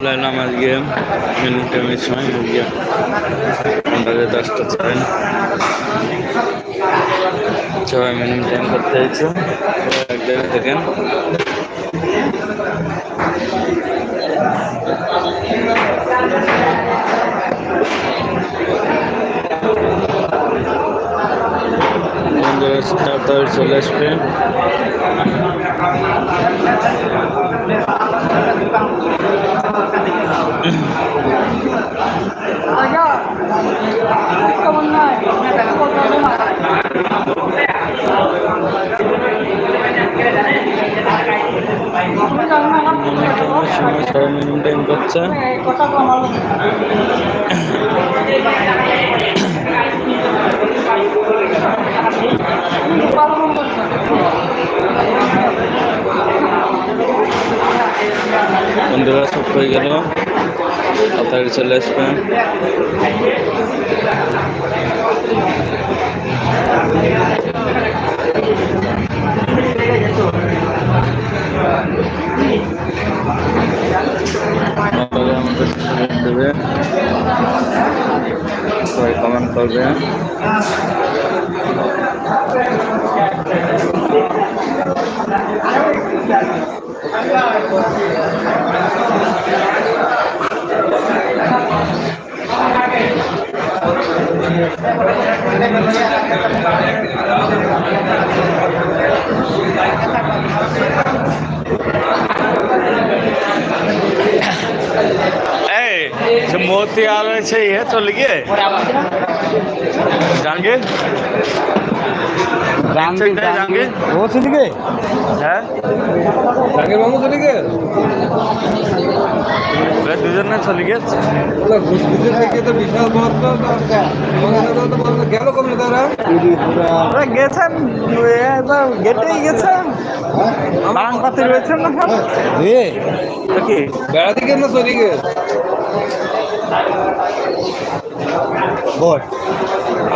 লাইলাম আজকে মিনিট টাইমের সময় গিয়ে ঘন্টাকে দশটা চারেন সবাই মিনিট টাইম করতে হয়েছে এক জায়গায় থাকেন বন্ধুরা তাড়াতাড়ি চলে আসবে মিনিট টাইমের সময় সবাই মিনিট টাইম করছে বন্ধুরা সব হয়ে গেল। তাড়াতাড়ি চলে আসবে। দেবে সবাই কমেন্ট করবে। এই যে মোতি আর হয়েছে ইয়ে চলে গিয়ে জাহাঙ্গীর জাহাঙ্গীর জাহাঙ্গীর ও সেদিকে? হ্যাঁ? জাহাঙ্গীর বাবু সেদিকে? ওরা দুজনে চলে কমলে তারা? ওরা গেছেন গেটেই গেছেন। বাং পাতি রয়েছেন না কি? বেড়াতে গেল না সেদিকে বল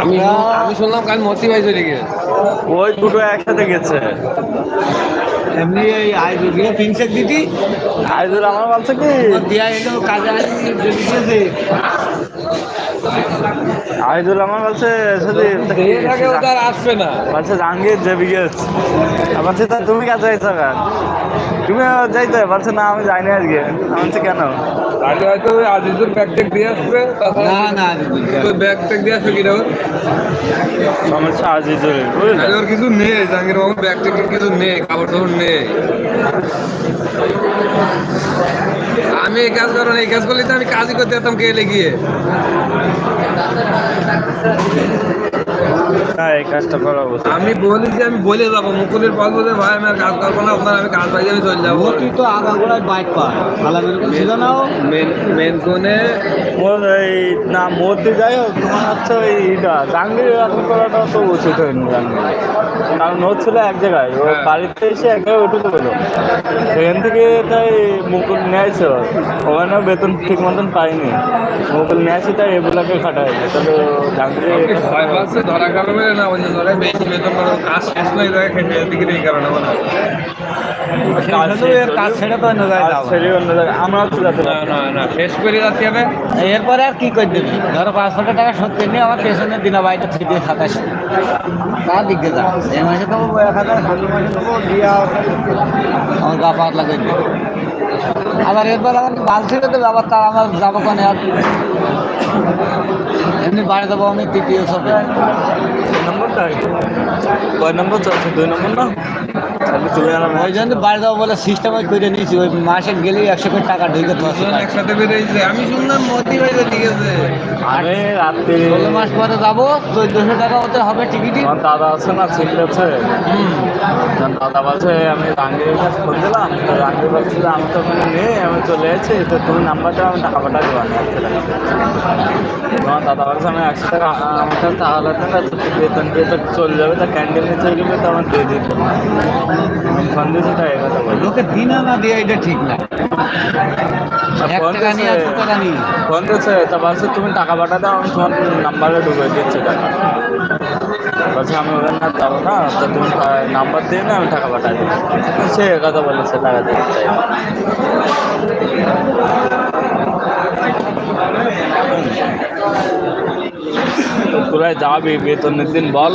আমি আমি শুনলাম কাল মতি ভাই চলে গিয়ে ওই দুটো একসাথে গেছে। এমনি এই আয় তিনশেক দিতি। আইজুর আমার বলছে কি দিয়া এলো কাজে আসি আইজুল আমার বলছে আসবে না। বলছে জাহাঙ্গীর যাবি গেছ আবার সে তা তুমি কাছে যাইছো গা? তুমি যাইতে? বলছে না আমি যাইনি আজকে। আমি বলছি কেন? তাহলে হয়তো ওই ব্যাগ ট্যাগ দিয়ে আসবে না না ওই ব্যাগ ট্যাগ দিয়ে আসবে কিনা? সমস্যা আজিজুর বুঝলে? ওর কিছু নেই জাহাঙ্গীর বাবু ব্যাগ ট্যাগ কিছু নেই কাপড় টাপড় নেই। আমি এই কাজ করো এই কাজ করলে তো আমি কাজই করতে যেতাম কে গিয়ে। না এই কাজটা আমি বলি যে আমি বলে যাব মুকুলের বলব যে ভাই আমি আর কাজ করব না। আপনার আমি কাজ পাইলে আমি চলে যাব। তুই তো আগাগোড়ায় বাইক পা আলামের কোনো নাও। মেন মেন ফোনে মোর এই না মোদি যাই হোক তোমার হচ্ছে ওই এটা জাহাঙ্গীর এরকম করাটা তো উচিত হয়নি জাহাঙ্গীর। কারণ ছিল এক জায়গায়। ও হ্যাঁ। বাড়িতে এসে এক জায়গায় উঠে পেল সেখান থেকে তাই মুকুল নিয়েছে ওখানেও বেতন ঠিক মতন পাইনি মুকুল নিয়েছে তাই এগুলাকে খাটায়। তাহলে জাহাঙ্গীর পাচ্ছে ধরা কারণে না ওই যে ধরে বেশি বেতন কাজ শেষ নয় ধরে এদিকে এই কারণে মনে হয়। তো তো এরপরে আর কি করে দেবে ধরো পাঁচ হাজার টাকা সত্যি নিয়ে আমার পেছনে দিনা বাইরে থেকে দিয়ে সাতাশ। তার দিকে যা। এই মাসে দেবো এক হাজার আমার গা পাতলা করে দেবে আবার এরপর আমার বাল ছেড়ে দেবে আবার তার আমার যাব কোনে আর? এমনি বাড়ি দেবো আমি তৃতীয় সবে নম্বরটা কয় নম্বর চলছে? দুই নম্বর না? আর ওই জন্য বাড়ি দেবো বলে সিস্টেম করে নিয়েছি ওই মাসে গেলেই একশো কোটি টাকা ঢুকে দশ একসাথে বেরিয়েছে। আমি শুনলাম মোদি ভাই ঠিক আছে। আমি রাত্রি ষোলো মাস পরে যাব চোদ্দশো টাকা ওতে হবে টিকিটই। আমার দাদা আছে না ছিল আছে। দাদা বলছে আমি রাঙ্গির কাছে ফোন দিলাম। তো রাঙ্গির বলছিল আমি তো ওখানে নেই আমি চলে এসেছি তো তুমি নাম্বারটা আমি টাকা পাঠা দেবো আমি একশো টাকা তোমার দাদা বলছে আমি একশো টাকা আমার কাছে তাহলে টাকা বেতন দিয়ে তো চলে যাবে তা ক্যান্টিন নিয়ে চলে গেলে তো আমার দিয়ে দিতে কথা বলি। লোকে দিনা না দিয়ে এটা ঠিক না। ফোন টাকা নিয়ে আর দু দিয়েছে টাকা নিয়ে। ফোন দিয়েছে তা বলছে তুমি টাকা পাঠা দাও আমি তোমার নাম্বারে ঢুকে দিচ্ছি টাকা। বলছে আমি ওখানে না যাব না তো তুমি নাম্বার দিয়ে না আমি টাকা পাঠাই দেবো সে কথা বলেছে টাকা তো তোরা যাবি বেতনের দিন বল।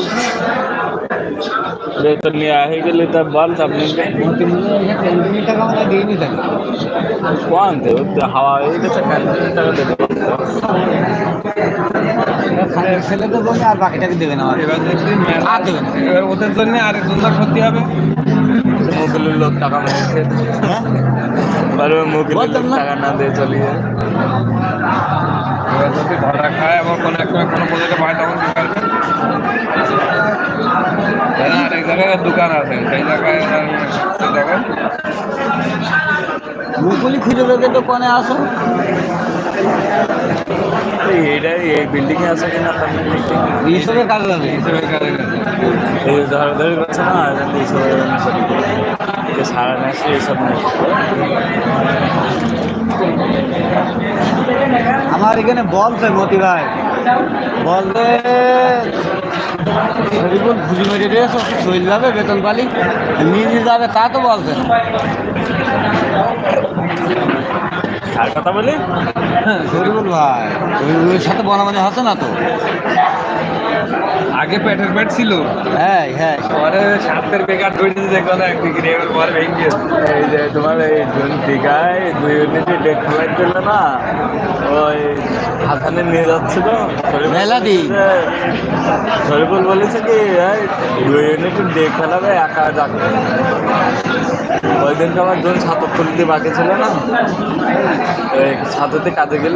বল সামনেকে ক্যান্টিনের টাকা আমরা দিইনি তাকে হাওয়া হয়ে গেছে ক্যান্টিনের টাকা দেবে ছেলে তো বলে আর বাকিটাকে দেবে না এবার আর দেবে না। এবার ওদের জন্য আরেকজনকার ক্ষতি হবে। মোবিলের লোক টাকা মেরেছে। না। টাকা না দিয়ে চলে যায়। এবার যদি ধরা খায় আবার কোনো এক সময় কোনো প্রজেক্টে পায় তখন কি করবে? না জায়গায় দোকান আছে সেই জায়গায় মুকুলি খুঁজে দেবে তো কোনে আসো। এইটাই এই বিল্ডিং এ আছে কিনা তার এইসবের কাজ যাবে হিসেবে কাজে গেছে এই ধরা ধরে করছে না সারা নেছে এইসব আমার এখানে বলছে মতি ভাই। বলতে শরীফুল খুঁজি মেরে দিয়েছে শরীর যাবে বেতন পালি। নিয়ে যাবে তা তো বলছে। না। আর কথা বলি? শরীফুল ভাই ওই সাথে বনামানি হচ্ছে না তো? আগে পেটের পেট ছিল। হ্যাঁ হ্যাঁ। পরে সাতের বেকার ধরেছে যে কোনো এক ডিগ্রি এবার পরে ভেঙে গেছে এই যে তোমার এই জুন টিকায় দুই ইউনিটে ডেট ফ্লাইট দিল না ওই হাসানে নিয়ে যাচ্ছিল শরীফুল মেলা দিন। বলেছে- শরীফুল বলেছে কি দুই ইউনিটে ডেট ফেলাবে একা যাবে ওই দিনকে আমার জুন ছাত্র তুলতে বাকি ছিল না ওই ছাত্রতে কাজে গেল।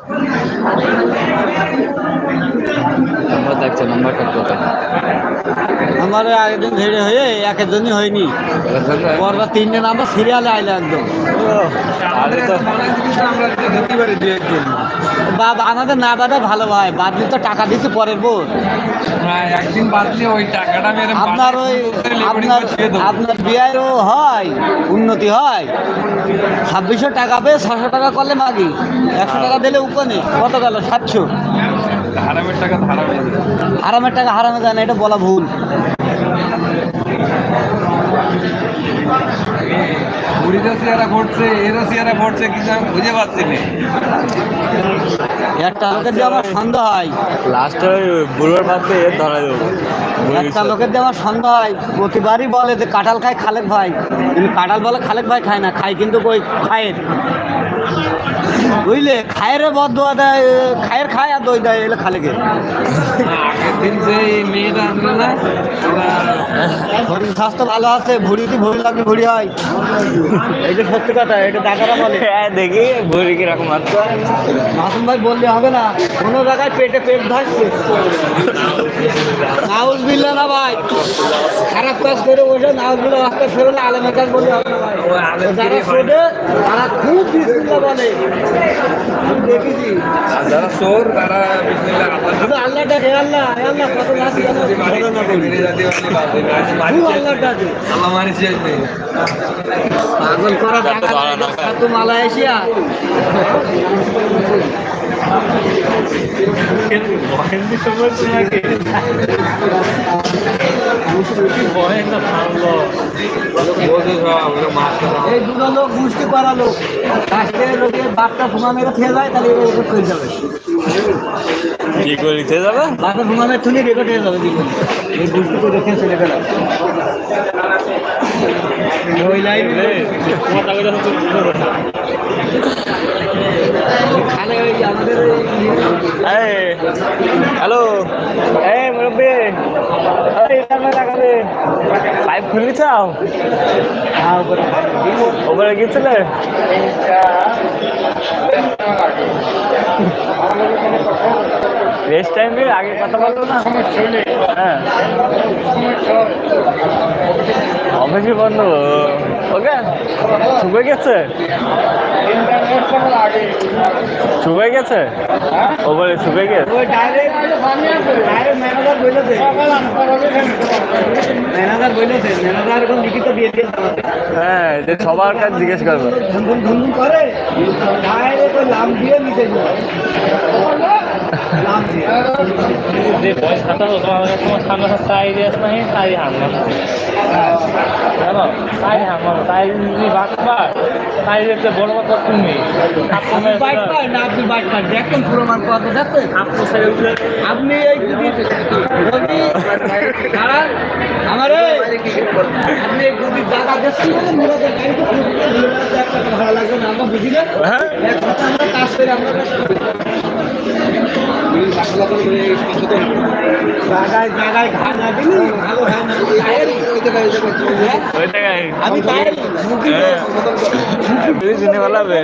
নাম্বার দেখছ নাম্বারটা কোথায়? আমার একদিন হয়ে একের জন্যই হয়নি পরবার তিনটে নাম্বার সিরিয়ালে আইলে একদম আরে তো। আমরা দিতে পারি দু একদিন বা আমাদের না বাদা ভালো ভাই বাদলি তো টাকা দিচ্ছে পরের বোর হ্যাঁ একদিন বাদলে ওই টাকাটা আপনার ওই আপনার আপনার বিয়েরও হয় উন্নতি হয়। ছাব্বিশশো টাকা পেয়ে ছশো টাকা করলে মাগি একশো টাকা দিলে উপনে কত গেল? সাতশো। হারামের টাকা ধারা মেরে আরামের টাকা হারামে যায় না এটা বলা ভুল। পড়ছে কিছু আমি বুঝে পাচ্ছি না। একটা লোকের দিয়ে আমার সন্দেহ হয়। লাস্টে ওই বুড়োর ভাবতে এর ধরা দেবো। একটা লোকের দিয়ে আমার সন্দেহ হয়। প্রতিবারই বলে যে কাঁঠাল খায় খালেক ভাই। কিন্তু কাঁঠাল বলে খালেক ভাই খায় না খায় কিন্তু ওই খায়ের। বুঝলে? খায়ের বদুয়া দেয় খায়ের খায় আর দই দেয় এলে যে আসলো না শরীর স্বাস্থ্য ভালো আছে ভুড়িতে ভুড়ি লাগলে ভুড়ি হয়? এইটা সত্যি কথা এটা ডাকারা বলে। হ্যাঁ দেখি ভুড়ি কীরকম আছে। মাসুম ভাই বললে হবে না কোনো জায়গায় পেটে পেট ধরছে। নাউজ বিল্লা না ভাই খারাপ কাজ করে বসে নাউজ বিল্লা রাস্তা ফেরোলে আলেমের কাজ বললে হবে না ভাই। যারা শোধে তারা খুব বিসমিল্লা বলে। যারা চোর তারা বিসমিল্লাহ আল্লাহ। ডাকে আল্লাহ আল্লাহ কত আল্লাহ মারি শেষ নেই। পাগল করা। তো মালয়েশিয়া ওরা মাছ এই দুটো লোক। গুষ্টি করা লোক লাস্টে লোকের বাপটা ঘুমা মেরে খেয়ে যায় তাহলে রেকর্ড হয়ে যাবে। কি যাবে? বাপটা মেরে রেকর্ড হয়ে যাবে জীবন এই করে চলে গেল ওই লাইনে খালে ওই আমাদের ওই হ্যালো। এই মুরব্বী পাইপ খুলি চাও হ্যাঁ, ওপরে গিয়েছিলে? রেস্ট টাইমে আগে কথা বলতো না। হ্যাঁ। অফিসে বন্ধ। ওকে? শুকে গেছে? শুকে গেছে? ও বলে শুকে গেছে। হ্যাঁ সবার কাছে জিজ্ঞেস করবে। করে। দিয়ে লাম দিয়ে যে বয়স খাতা হতো আমাদের তোমার সামনে সাথে আইডিয়াস নাই তাই জানো তাই তাই যদি বাঁচবা তাই দেখতে বড় কথা তুমি। বাইক পায় না আপনি বাইক পান দেখেন পুরো মান আপনার উঠে আপনি এই যদি আমার আপনি যদি দাদা পুরো ভাড়া লাগবে না আমরা বুঝি না। হ্যাঁ। আমরা কাজ করে আমরা জায়গায় জায়গায় ঘা না দিলি ভালো হয় না আমি বাইরে মুখে। তুই চিনে বলাবে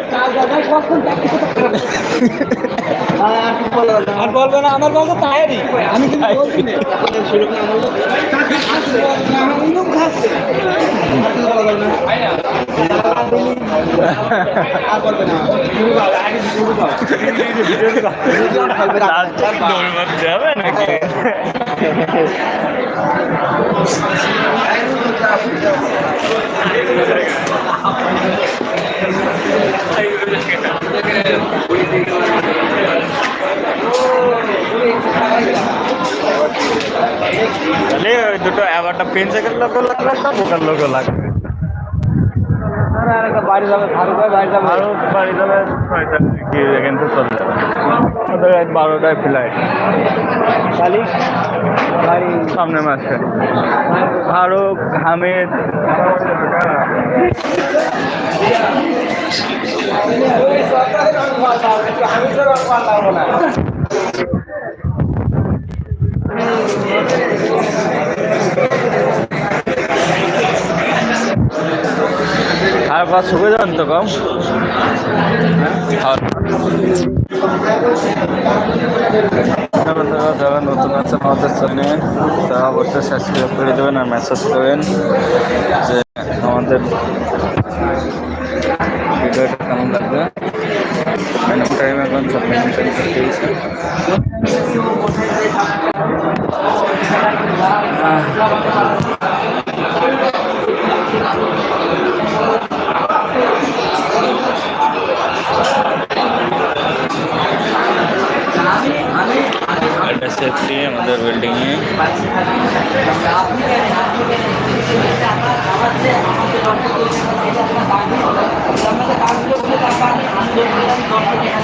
আর বলবে না আমার আমি কিন্তু বলছি না নাকি তাহলে ওই দুটো একটা পেন্সেকের লোকও লাগবে একটা বোকার লোকও লাগবে? আর একটা বাড়ি যাবে ভারত বাড়ি যাবে। আরও বাড়ি যাবে এখান থেকে চলে যাবে। এক বারোটায় ফ্লাইট সামনের মাসে। ফারুক হামিদ। আর পাঁচ শুকে যান তো কম। আর যারা নতুন আছেন আমাদের চ্যানেলে তারা অবশ্যই সাবস্ক্রাইব করে দেবেন আর মেসেজ করেন যে আমাদের ভিডিওটা কেমন লাগবে। টাইম এখন করতে Thank you.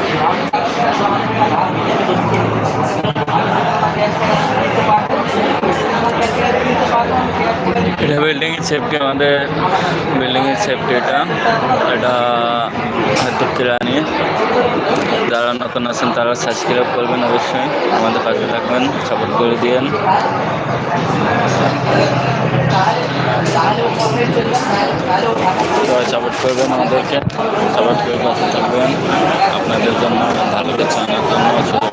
এটা বিল্ডিং এর সেফটি আমাদের বিল্ডিং এর সেফটি এটা এটা হয়তো কিরানি যারা নতুন আছেন তারা সাবস্ক্রাইব করবেন অবশ্যই। আমাদের পাশে থাকবেন সাপোর্ট করে দিয়েন। সাপোর্ট করবেন আমাদেরকে। সাপোর্ট করে পাশে থাকবেন। আপনাদের জন্য ভালো কিছু আনার জন্য।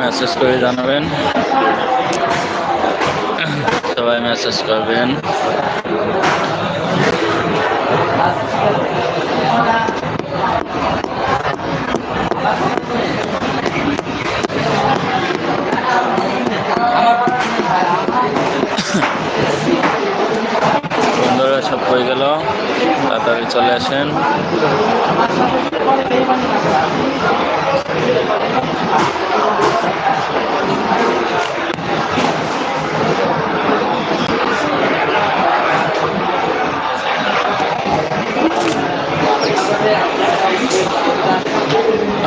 মেসেজ করে জানাবেন। সবাই মেসেজ করবেন। বন্ধুরা সব হয়ে গেল। তাড়াতাড়ি চলে আসেন।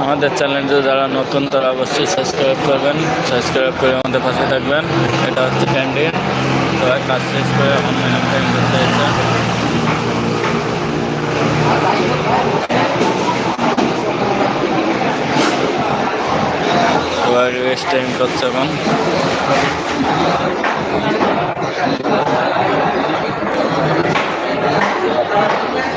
আমাদের চ্যানেলটা যারা নতুন, তারা অবশ্যই সাবস্ক্রাইব করবেন। সাবস্ক্রাইব করে আমাদের পাশে থাকবেন। এটা হচ্ছে ক্যান্ডিন সবাই কাজ শেষ করে অনলাইনে টাইম করতে সবাই রেস্ট টাইম করছে এখন। সবাই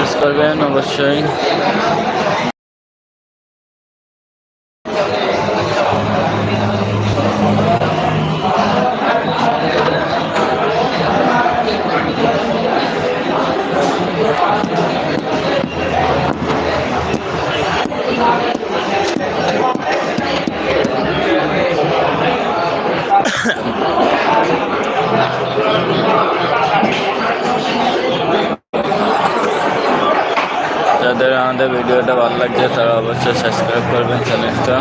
মেসেজ করবেন অবশ্যই। আমাদের ভিডিওটা ভালো লাগছে, তারা অবশ্যই সাবস্ক্রাইব করবেন চ্যানেলটা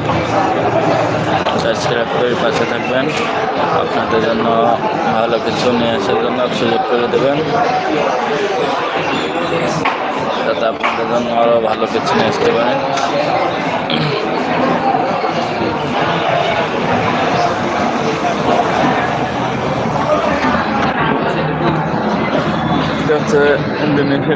সাবস্ক্রাইব করে পাশে থাকবেন। আপনাদের জন্য ভালো কিছু নিয়ে আসার জন্য সুযোগ করে দেবেন। যাতে আপনাদের জন্য আরও ভালো কিছু নিয়ে আসতে পারেন হচ্ছে ইন্দোনেশিয়া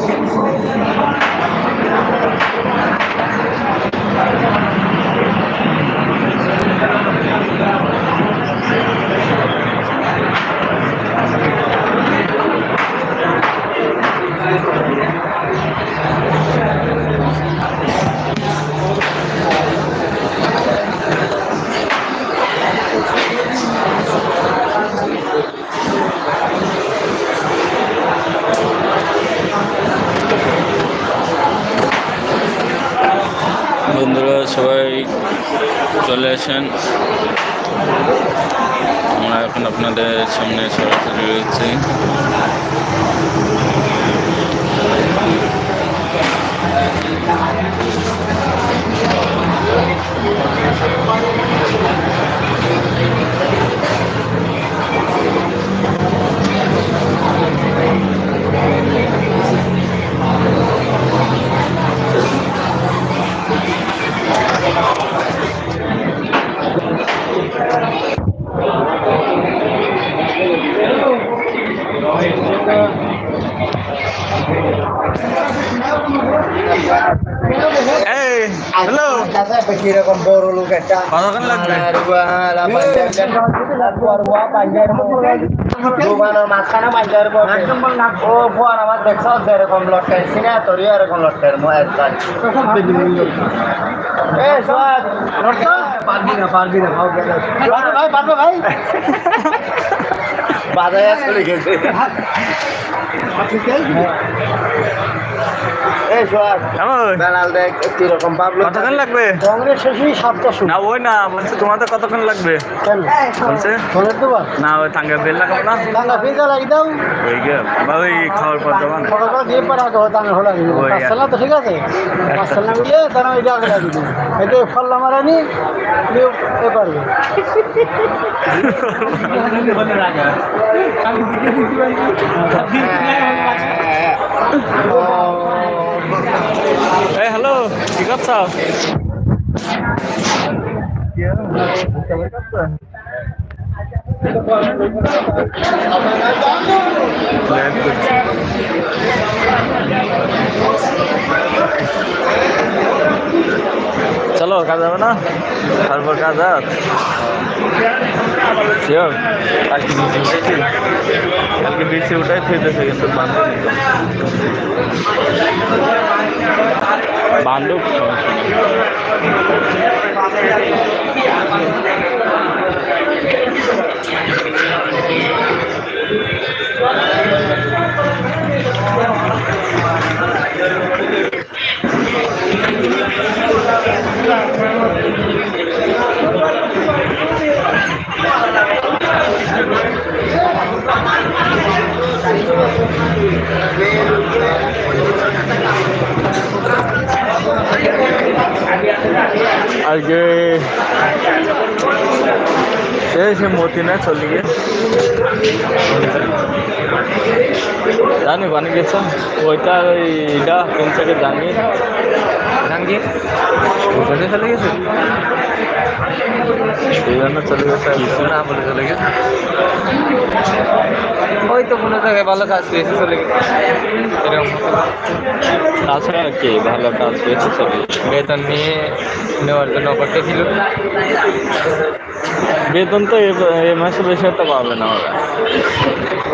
ক্যান্ডিন বন্ধুরা সবাই চলে আসেন আমরা এখন আপনাদের সামনে সরাসরি রয়েছি। হ্যালো কীরকম বড় লোক একটা কতক্ষণ মাঝখানে ও ফোন আমার দেখছ এরকম লটকাই সিনা তোর এরকম লটকাই পারবি না পারবি না ভাই ভাই পারবে ভাই বাজারে চলে গেছে। এই সোয়াদ কেমন? বেলাল দেখ কীরকম পাবলো। কতক্ষণ লাগবে? কংগ্রেস শেষই সাতটা শুরু। না ওই না বলছে তোমাদের কতক্ষণ লাগবে? বলছে? না ওই টাঙ্গা বেল লাগাবো না? টাঙ্গা পিজা লাগি দাও। ওই গে বা ওই খাওয়ার পর দেবো না? সকালবেলা দিয়ে পারা তো টাঙ্গা হলো ওই আর- তো ঠিক আছে? পাঁচশালা মিলিয়ে তারা ওই আগে লাগিয়ে এটা ফল্লা মারানি নিয়ে এ পারবে। এই হ্যালো কি করছ চলো, কাজ হবে না? তারপর কাজ আর শিওর কালকে বিসি উঠেছি কালকে বিসি উঠাই কিন্তু বান্ধব। বান্ধব সে সে মতিনা চলে গিয়ে। জানি বানিয়ে গেছ ওইটা ওই এটা কোন থেকে জানি জানি ওখানে চলে গেছে? সেই জন্য চলে গেছে কিছু না বলে চলে গেছে। ওই তো কোনো জায়গায় ভালো কাজ পেয়েছে চলে গেছে। এরকম। তাছাড়া কি ভালো কাজ পেয়েছে চলে। বেতন নিয়ে নেওয়ার জন্য করতেছিল বেতন তো এ- মাসে বেশি একটা পাবে না ওরা।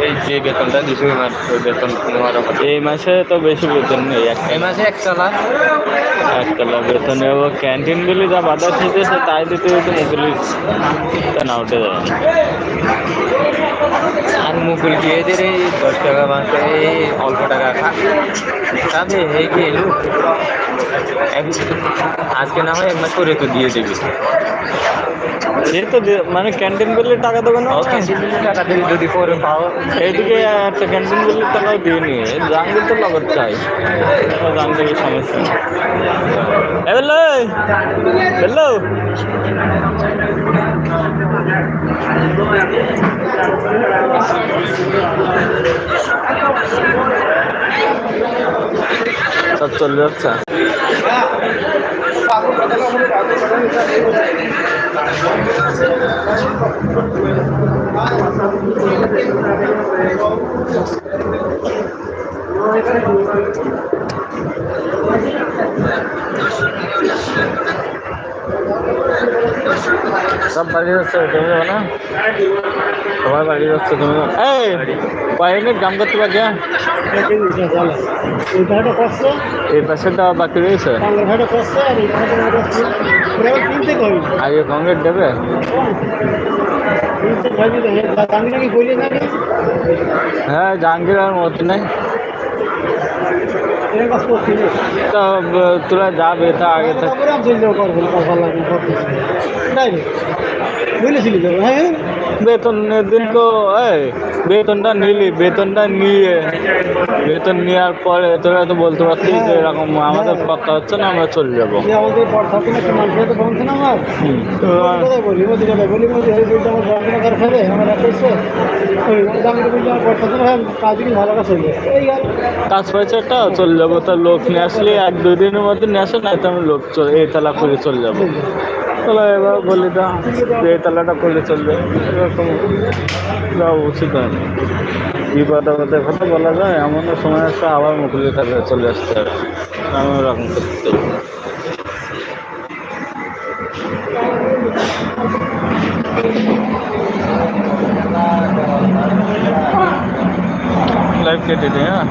এই যে বেতনটা ওই মাস- ওই বেতন নেওয়ার এই মাসে তো বেশি বেতন নেই এক এই মাসে একতলা। একতলা বেতনে ও ক্যান্টিন গুলি যা বাধা থেকেছে তাই দিতে দিতে মুখগুলি না উঠে যাবে। আর মুকুল কি এদের এই দশ টাকা পাঁচ টাকা এই অল্প টাকা খাবে এই কি এলু? আজকে না হয় এক মাস করে তো দিয়ে দেবে। সে তো মানে ক্যান্টিন গুলির টাকা দেবে না। টাকা দিবি যদি পরে পাও এইদিকে একটা ক্যান্টিন গুলির টাকাও দিয়ে নি জাহাঙ্গীর তো লগত চাই। জাহাঙ্গীরের সমস্যা। হ্যালো হ্যালো সব চলে যাচ্ছে। সব বাড়ি যাচ্ছে, তুমি না? সবাই বাড়ি যাচ্ছে, তুমি? এই কয়েক দাম করতে পারছি এই এই পাশেটা বাকি রয়েছে? আগে কংক্রিট দেবে? হ্যাঁ জাহাঙ্গীর আর মত নেই। তা তোরা যাবে তা আগে বলেছিলি তো হ্যাঁ। বেতনের দিন তো এই বেতনটা নিলি বেতনটা নিয়ে বেতন নেওয়ার পরে তোরা তো বলতে পারছিস যে এরকম আমাদের পক্কা হচ্ছে না আমরা চলে যাব। কথা কাজ পয়সা একটা চলে যাব তো লোক নিয়ে আসলে এক দুই দিনের মধ্যে নিয়ে আসে না তো আমি লোক চলে এই তালা করে চলে যাব। চলো এবার যে এই তালাটা করলে চলবে, এরকম যাওয়া উচিত হয় না। বিপদ কথা বলা যায় এমন সময় আসছে আবার মুকুলের কাছে চলে আসতে হবে। আমি ওরকম করতে লাইভ কেটে দিই হ্যাঁ?